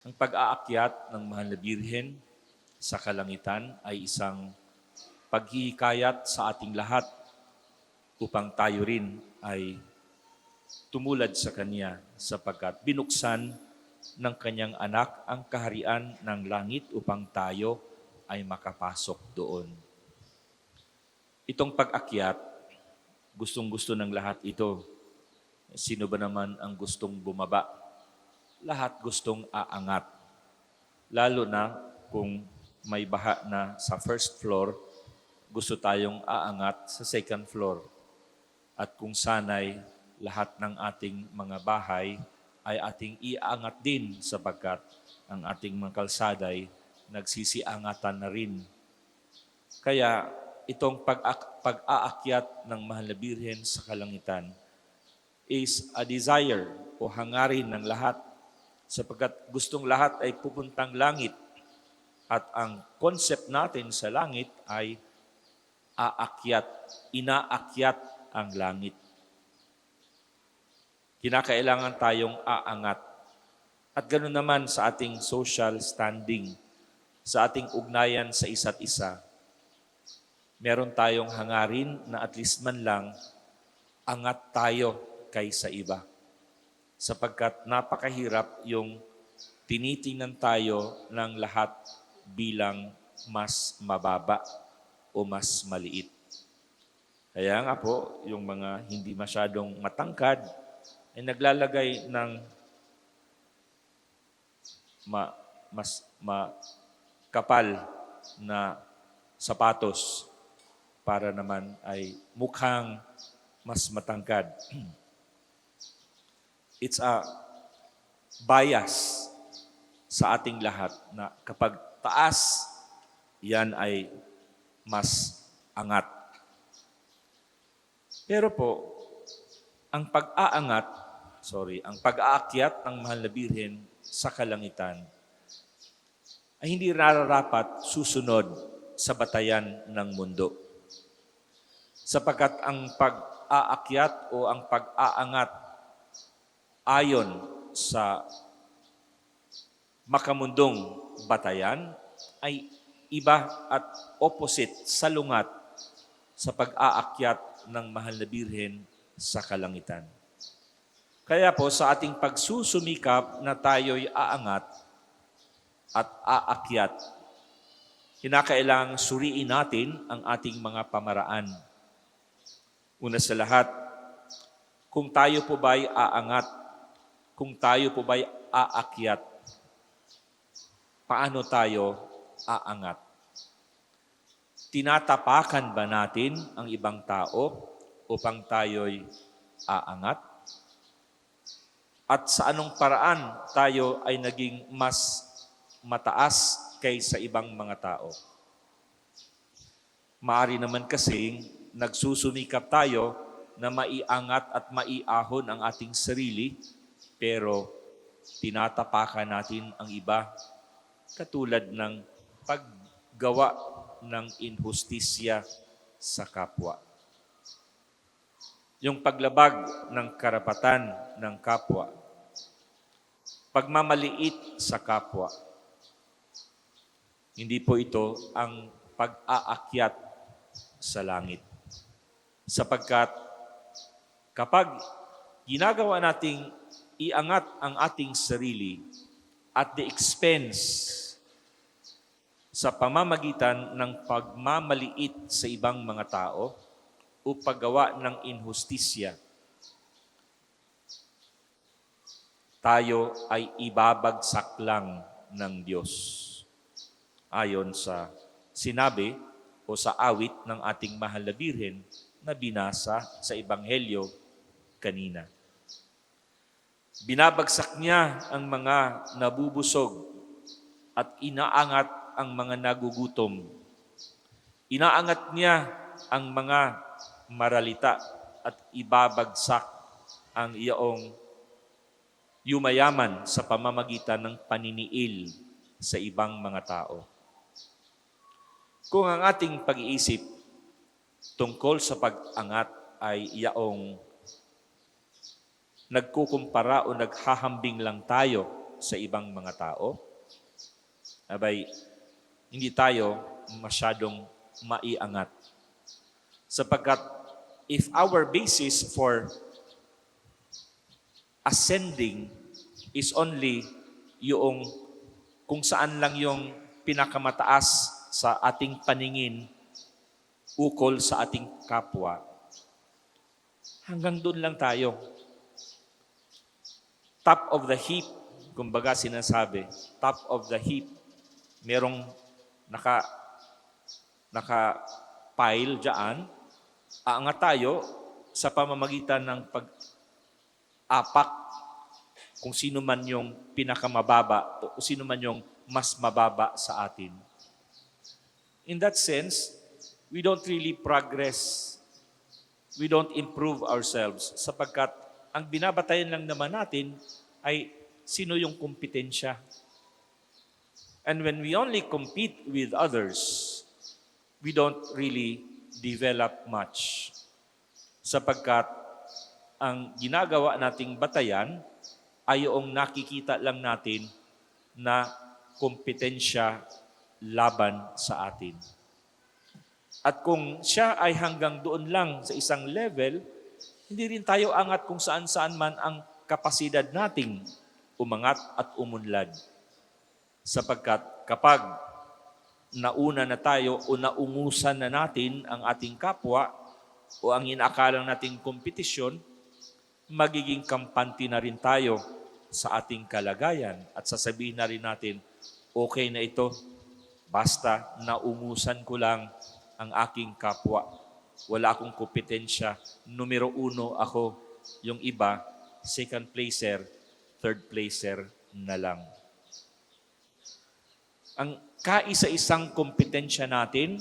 Ang pag-aakyat ng Mahal na Birhen sa kalangitan ay isang paghihikayat sa ating lahat upang tayo rin ay tumulad sa Kanya sapagkat binuksan ng Kanyang anak ang kaharian ng langit upang tayo ay makapasok doon. Itong pag-akyat, gustong-gusto ng lahat ito. Sino ba naman ang gustong bumaba? Lahat gustong aangat. Lalo na kung may baha na sa first floor, gusto tayong aangat sa second floor. At kung sanay lahat ng ating mga bahay ay ating iaangat din sapagkat ang ating mga kalsaday nagsisiangatan na rin. Kaya itong pag- pag-aakyat ng Mahal na Birhen sa kalangitan is a desire o hangarin ng lahat sapagkat gustong lahat ay pupuntang langit at ang concept natin sa langit ay aakyat, inaakyat ang langit. Kinakailangan tayong aangat. At ganoon naman sa ating social standing, sa ating ugnayan sa isa't isa. Meron tayong hangarin na at least man lang angat tayo kaysa iba. Sapagkat napakahirap yung tinitingnan tayo ng lahat bilang mas mababa o mas maliit. Kaya nga po, yung mga hindi masyadong matangkad ay naglalagay ng ma, mas makapal na sapatos para naman ay mukhang mas matangkad. It's a bias sa ating lahat na kapag taas, yan ay mas angat. Pero po, ang pag-aangat, sorry, ang pag-aakyat ng mahal na birhen sa kalangitan ay hindi nararapat susunod sa batayan ng mundo. Sapagkat ang pag-aakyat o ang pag-aangat ayon sa makamundong batayan ay iba at opposite, salungat sa pag-aakyat ng mahal na birhen sa kalangitan. Kaya po sa ating pagsusumikap na tayo'y aangat at aakyat, kinakailangang suriin natin ang ating mga pamaraan. Una sa lahat, kung tayo po ba'y aangat, kung tayo po ba'y aakyat, paano tayo aangat? Tinatapakan ba natin ang ibang tao upang tayo'y aangat? At sa anong paraan tayo ay naging mas mataas kaysa ibang mga tao? Maari naman kasing nagsusumikap tayo na maiangat at maiahon ang ating sarili, pero tinatapakan natin ang iba katulad ng paggawa ng inhustisya sa kapwa. Yung paglabag ng karapatan ng kapwa, pagmamaliit sa kapwa. Hindi po ito ang pag-aakyat sa langit. Sapagkat kapag ginagawa nating iangat ang ating sarili at the expense sa pamamagitan ng pagmamaliit sa ibang mga tao o paggawa ng inhustisya, tayo ay ibabagsak lang ng Diyos. Ayon sa sinabi o sa awit ng ating mahal na birhen na binasa sa Ebanghelyo kanina. Binabagsak niya ang mga nabubusog at inaangat ang mga nagugutom. Inaangat niya ang mga maralita at ibabagsak ang iyong yumayaman sa pamamagitan ng paniniil sa ibang mga tao. Kung ang ating pag-iisip tungkol sa pag-angat ay iyaong nagkukumpara o naghahambing lang tayo sa ibang mga tao, abay, hindi tayo masyadong maiangat. Sapagkat if our basis for ascending is only yung kung saan lang yung pinakamataas sa ating paningin ukol sa ating kapwa, hanggang doon lang tayo. Top of the heap, kumbaga sinasabi, top of the heap, merong naka, naka pile dyan, aangat tayo sa pamamagitan ng pag-apak kung sino man yung pinakamababa o sino man yung mas mababa sa atin. In that sense, we don't really progress. We don't improve ourselves sapagkat ang binabatayan lang naman natin ay sino yung kompetensya. And when we only compete with others, we don't really develop much. Sapagkat ang ginagawa nating batayan ay yung nakikita lang natin na kompetensya laban sa atin. At kung siya ay hanggang doon lang sa isang level, hindi rin tayo angat kung saan-saan man ang kapasidad nating umangat at umunlad. Sapagkat kapag nauna na tayo o naungusan na natin ang ating kapwa o ang inakalang nating kompetisyon, magiging kampante na rin tayo sa ating kalagayan at sasabihin na rin natin, okay na ito, basta naungusan ko lang ang aking kapwa. Wala akong kompetensya. Numero uno ako. Yung iba, second placer, third placer na lang. Ang kaisa-isang kompetensya natin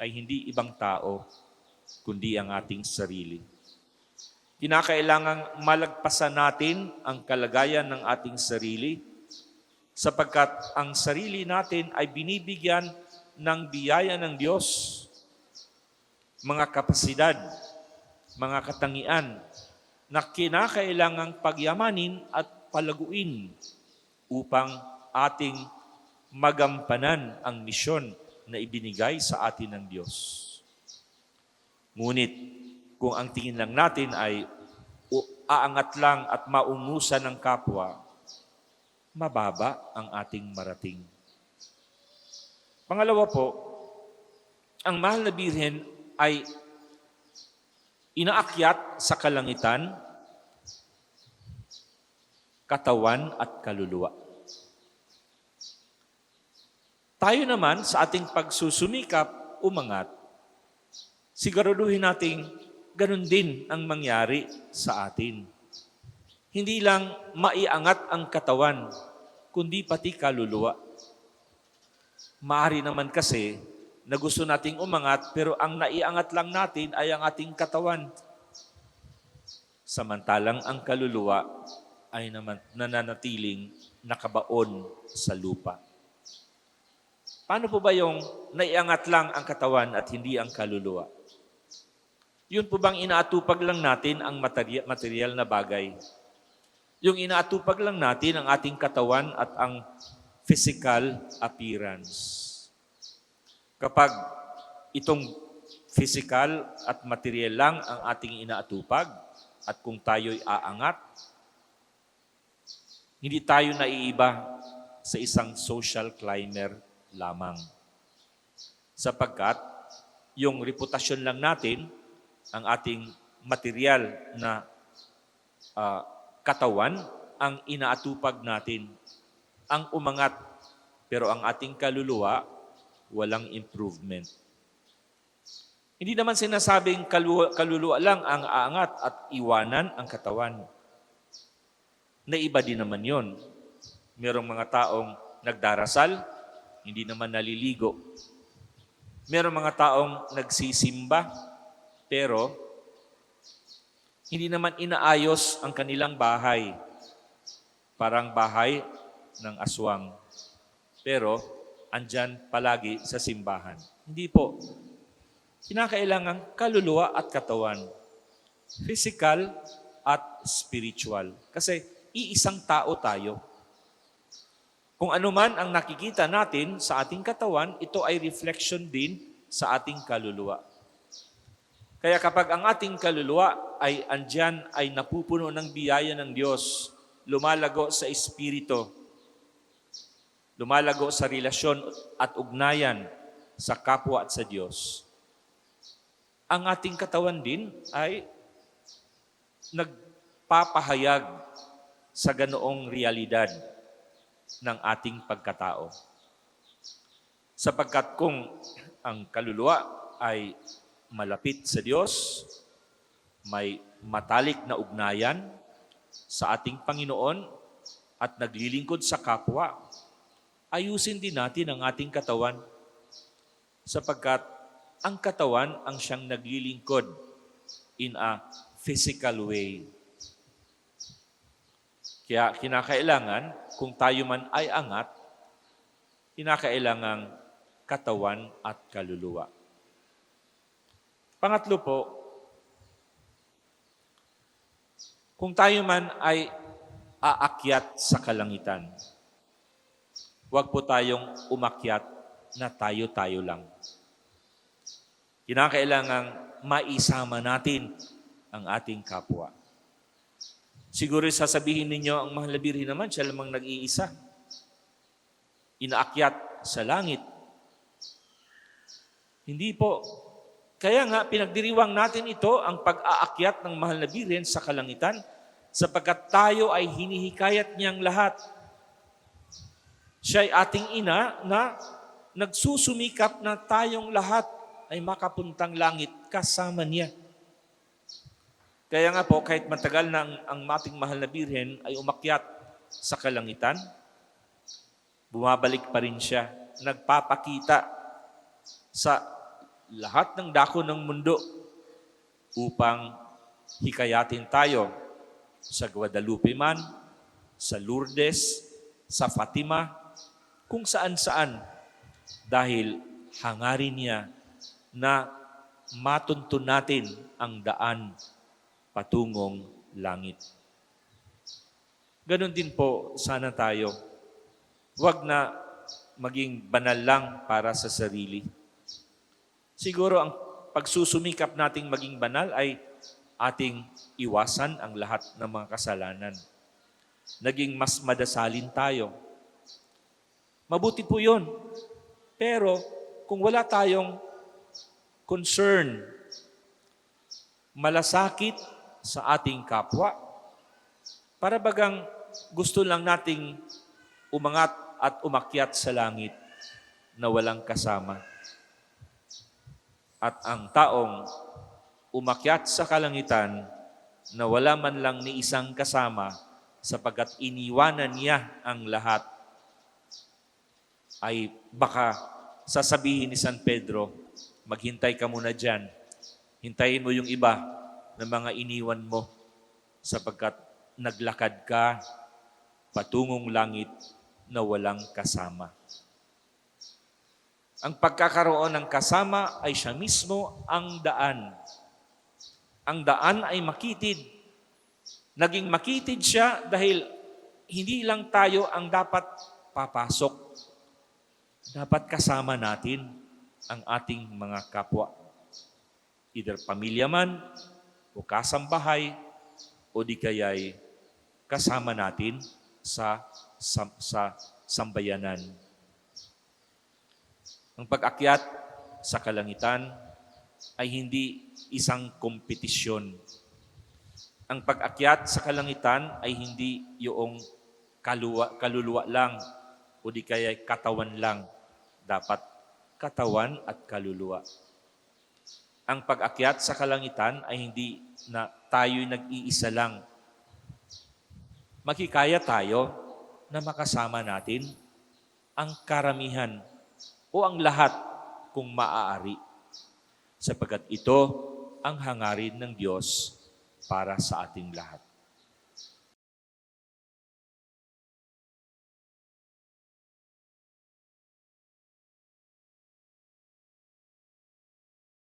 ay hindi ibang tao, kundi ang ating sarili. Kinakailangang malagpasan natin ang kalagayan ng ating sarili sapagkat ang sarili natin ay binibigyan ng biyaya ng Diyos mga kapasidad, mga katangian na kinakailangang pagyamanin at palaguin upang ating magampanan ang misyon na ibinigay sa atin ng Diyos. Ngunit kung ang tingin lang natin ay aangat lang at maungusan ng kapwa, mababa ang ating marating. Pangalawa po, ang mahal na birhen ay inaakyat sa kalangitan, katawan at kaluluwa. Tayo naman sa ating pagsusumikap, umangat, siguraduhin nating ganun din ang mangyari sa atin. Hindi lang maiangat ang katawan, kundi pati kaluluwa. Maari naman kasi na gusto nating umangat, pero ang naiangat lang natin ay ang ating katawan. Samantalang ang kaluluwa ay naman nananatiling nakabaon sa lupa. Paano po ba yung naiangat lang ang katawan at hindi ang kaluluwa? Yun po bang inaatupag lang natin ang material, na bagay? Yung inaatupag lang natin ang ating katawan at ang physical appearance. Kapag itong physical at material lang ang ating inaatupag at kung tayo'y aangat, hindi tayo naiiba sa isang social climber lamang. Sapagkat yung reputasyon lang natin, ang ating material na uh, katawan, ang inaatupag natin. Ang umangat, pero ang ating kaluluwa, walang improvement. Hindi naman sinasabing kaluluwa, lang ang aangat at iwanan ang katawan. Naiba din naman yon. Merong mga taong nagdarasal, hindi naman naliligo. Merong mga taong nagsisimba, pero hindi naman inaayos ang kanilang bahay. Parang bahay ng aswang. Pero andyan palagi sa simbahan. Hindi po. Kinakailangan kaluluwa at katawan. Physical at spiritual. Kasi iisang tao tayo. Kung ano man ang nakikita natin sa ating katawan, ito ay reflection din sa ating kaluluwa. Kaya kapag ang ating kaluluwa ay andyan, ay napupuno ng biyaya ng Diyos, lumalago sa Espiritu, lumalago sa relasyon at ugnayan sa kapwa at sa Diyos, ang ating katawan din ay nagpapahayag sa ganoong realidad ng ating pagkatao. Sapagkat kung ang kaluluwa ay malapit sa Diyos, may matalik na ugnayan sa ating Panginoon at naglilingkod sa kapwa, ayusin din natin ang ating katawan sapagkat ang katawan ang siyang naglilingkod in a physical way. Kaya kinakailangan, kung tayo man ay angat, kinakailangang katawan at kaluluwa. Pangatlo po, kung tayo man ay aakyat sa kalangitan, huwag po tayong umakyat na tayo-tayo lang. Kinakailangang maisama natin ang ating kapwa. Siguro sasabihin ninyo, ang mahal na birhen naman, siya lamang nag-iisa. Inaakyat sa langit. Hindi po. Kaya nga, pinagdiriwang natin ito, ang pag-aakyat ng mahal na birhen sa kalangitan, sapagkat tayo ay hinihikayat niyang lahat. Siya ating ina na nagsusumikap na tayong lahat ay makapuntang langit kasama niya. Kaya nga po, kahit matagal na ang, ang ating mahal na birhen ay umakyat sa kalangitan, bumabalik pa rin siya, nagpapakita sa lahat ng dako ng mundo upang hikayatin tayo sa Guadalupe man, sa Lourdes, sa Fatima, kung saan-saan dahil hangarin niya na matuntun natin ang daan patungong langit. Ganon din po sana tayo. Huwag na maging banal lang para sa sarili. Siguro ang pagsusumikap nating maging banal ay ating iwasan ang lahat ng mga kasalanan. Naging mas madasalin tayo. Mabuti po yun. Pero kung wala tayong concern, malasakit sa ating kapwa, para bagang gusto lang nating umangat at umakyat sa langit na walang kasama. At ang taong umakyat sa kalangitan na wala man lang ni isang kasama sapagkat iniwanan niya ang lahat ay baka sasabihin ni San Pedro, maghintay ka muna dyan. Hintayin mo yung iba na mga iniwan mo sapagkat naglakad ka patungong langit na walang kasama. Ang pagkakaroon ng kasama ay siya mismo ang daan. Ang daan ay makitid. Naging makitid siya dahil hindi lang tayo ang dapat papasok. Dapat kasama natin ang ating mga kapwa. Either pamilya man, o kasambahay, o di kaya'y kasama natin sa, sa, sa sambayanan. Ang pag-akyat sa kalangitan ay hindi isang kompetisyon. Ang pag-akyat sa kalangitan ay hindi yung kaluwa, kaluluwa lang o di kaya katawan lang. Dapat katawan at kaluluwa. Ang pag-akyat sa kalangitan ay hindi na tayo'y nag-iisa lang. Makikaya tayo na makasama natin ang karamihan o ang lahat kung maaari. Sapagkat ito ang hangarin ng Diyos para sa ating lahat.